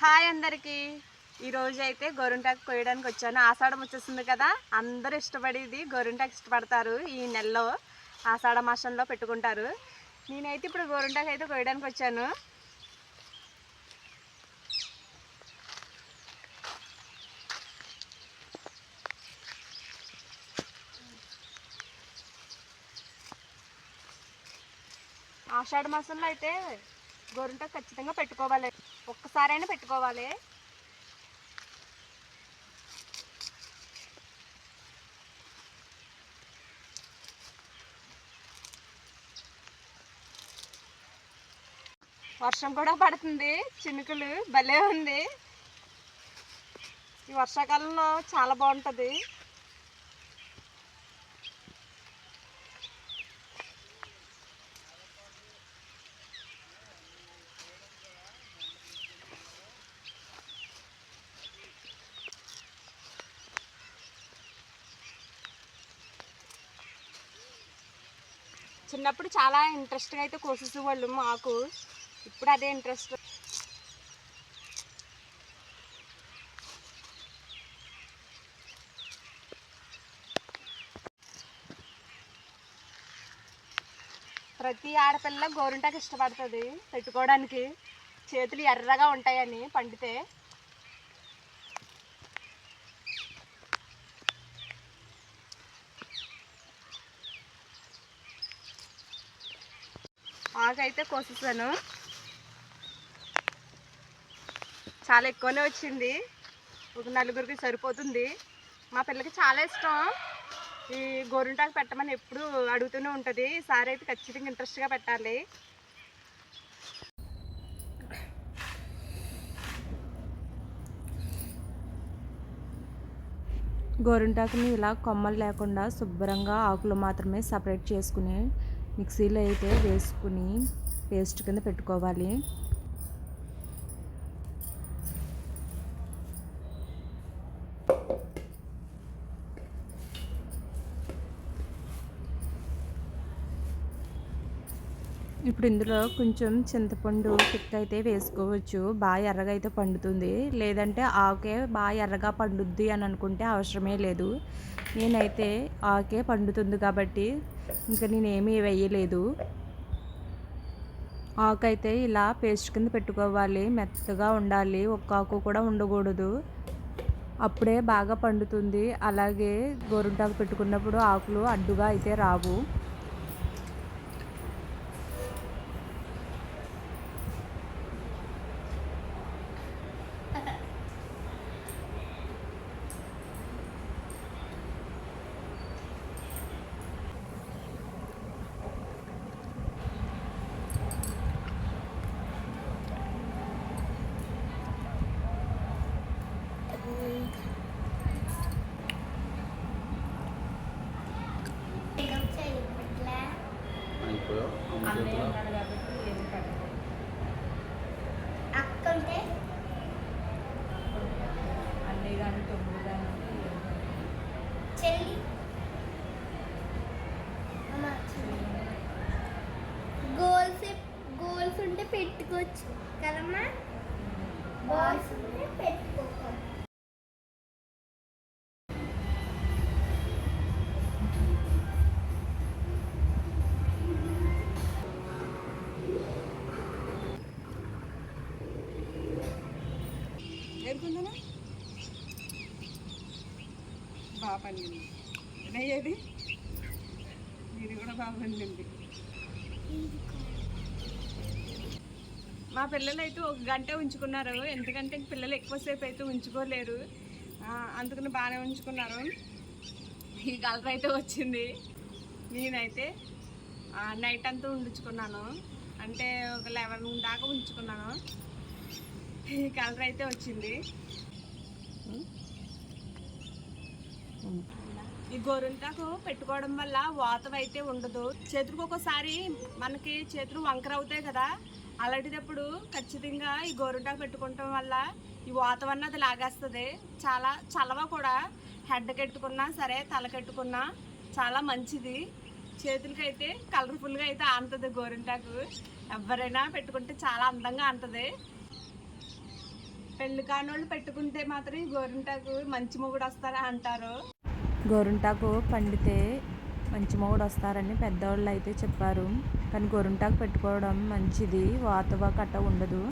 Hi అందరికీ. ఈరోజు అయితే గోరింటాకు కోయడానికి వచ్చాను. ఆషాఢం వచ్చేసింది కదా అందరూ ఇష్టపడేది గోరింటాకు ఇష్టపడతారు ఈ నెలలో. ఆషాఢ మాసంలో పెట్టుకుంటారు. నేనైతే ఇప్పుడు గోరింటాకు అయితే కోయడానికి వచ్చాను. ఆషాఢ మాసంలో అయితే గోరింటాకు ఖచ్చితంగా పెట్టుకోవాలి. ఒక్కసారైనా పెట్టుకోవాలి. వర్షం కూడా పడుతుంది. చినుకులు భలే ఉంది. ఈ వర్షాకాలంలో చాలా బాగుంటుంది. చిన్నప్పుడు చాలా ఇంట్రెస్ట్గా అయితే కోసేసేవాళ్ళు మాకు. ఇప్పుడు అదే ఇంట్రెస్ట్. ప్రతి ఆడపిల్ల గోరింటాకు ఇష్టపడుతుంది పెట్టుకోవడానికి. చేతులు ఎర్రగా ఉంటాయని పండితే. ఆకైతే కోసేసాను. చాలా ఎక్కువనే వచ్చింది. ఒక నలుగురికి సరిపోతుంది. మా పిల్లకి చాలా ఇష్టం. ఈ గోరింటాకు పెట్టమని ఎప్పుడు అడుగుతూనే ఉంటుంది. ఈసారి అయితే ఖచ్చితంగా ఇంట్రెస్ట్గా పెట్టాలి. గోరింటాకుని ఇలా కొమ్మలు లేకుండా శుభ్రంగా ఆకులు మాత్రమే సపరేట్ చేసుకుని మిక్సీలో అయితే వేసుకుని పేస్ట్ కింద పెట్టుకోవాలి. ఇప్పుడు ఇందులో కొంచెం చింతపండు పిక్క అయితే వేసుకోవచ్చు. బాగా ఎర్రగా అయితే పండుతుంది. లేదంటే ఆకే బాగా ఎర్రగా పండుద్ది అని అనుకుంటే అవసరమే లేదు. నేనైతే ఆకే పండుతుంది కాబట్టి ఇంకా నేనేమీ వేయలేదు. ఆకైతే ఇలా పేస్ట్ కింద పెట్టుకోవాలి. మెత్తగా ఉండాలి. ఒక్క ఆకు కూడా ఉండకూడదు. అప్పుడే బాగా పండుతుంది. అలాగే గోరుంటాకు పెట్టుకున్నప్పుడు ఆకులు అడ్డుగా అయితే రావు. అయిపోయావు అమ్మ చేతిలో అక్కంటే చెల్లి. గోల్స్ గోల్స్ ఉంటే పెట్టుకోవచ్చు కదమ్మా? గోల్స్ ఉంటే పెట్టుకోవచ్చు ఏరుకుందా బాగా పండింది ఇది కూడా బాగా పండింది మా పిల్లలు అయితే ఒక గంట ఉంచుకున్నారు. ఎందుకంటే పిల్లలు ఎక్కువసేపు అయితే ఉంచుకోలేరు. అందుకని బాగానే ఉంచుకున్నారు. ఈ కలర్ అయితే వచ్చింది. నేనైతే నైట్ అంతా ఉంచుకున్నాను అంటే ఒక లెవెన్ దాకా ఉంచుకున్నాను. కలర్ అయితే వచ్చింది. ఈ గోరింటాకు పెట్టుకోవడం వల్ల వాతం అయితే ఉండదు. చేతులకు ఒక్కోసారి మనకి చేతులు వంకర అవుతాయి కదా. అలాంటిదప్పుడు ఖచ్చితంగా ఈ గోరింటాకు పెట్టుకోవటం వల్ల ఈ వాతం అన్నది లాగేస్తుంది. చాలా చలవ కూడా. హెడ్ కట్టుకున్నా సరే తల కట్టుకున్నా చాలా మంచిది. చేతులకి అయితే కలర్ఫుల్గా అయితే ఆంటుంది గోరింటాకు. ఎవరైనా పెట్టుకుంటే చాలా అందంగా అంటుంది పెళ్ళి కానోళ్ళు పెట్టుకుంటే మాత్రం ఈ గోరింటాకు మంచి మొగుడు వస్తారా అంటారు. గోరుంటాకు పండితే మంచి మొగుడు వస్తారని పెద్దవాళ్ళు అయితే చెప్పారు. కానీ గోరింటాకు పెట్టుకోవడం మంచిది వాతవ కట్ట ఉండదు.